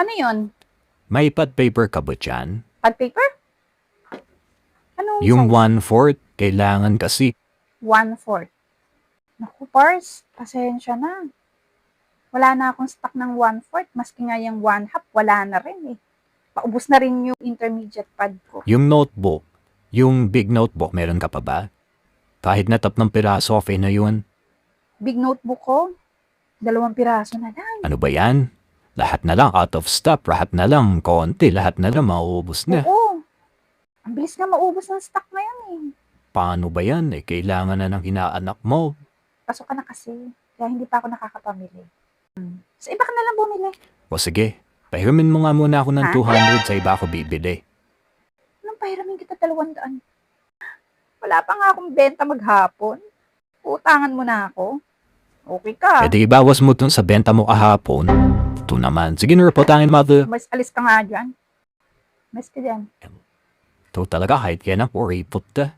Ano yun? May pad paper ka ba dyan? Pad paper? Ano? Yung one-fourth, kailangan kasi. One-fourth. Naku, Pars, pasensya na. Wala na akong stock ng one-fourth. Maski nga yung one-half, wala na rin eh. Paubos na rin yung intermediate pad ko. Yung notebook, yung big notebook, meron ka pa ba? Kahit na tap ng piraso, okay na yun. Big notebook ko, dalawang piraso na lang. Ano ba yan? Lahat na lang out of stock, lahat na lang konti, lahat na lang mauubos na. Oo. Ang bilis nga maubos ng stock ngayon eh. Paano ba yan? Eh, kailangan na ng inaanak mo. Pasok ka na kasi. Kaya hindi pa ako nakakapamili. Hmm. Sa iba ka na lang bumili. O sige, pahiramin mo nga muna ako ng Ha? 200 sa iba ako bibili. Anong pahiramin kita dalawang daan? Wala pa nga akong benta maghapon. Utangan mo na ako. Okay ka. E di ibawas mo dun sa benta mo kahapon. Ito naman. Sige na repotangin mother. Mas alis ka nga dyan. Mas ka dyan. Ito talaga kahit kaya na po, ripot ta.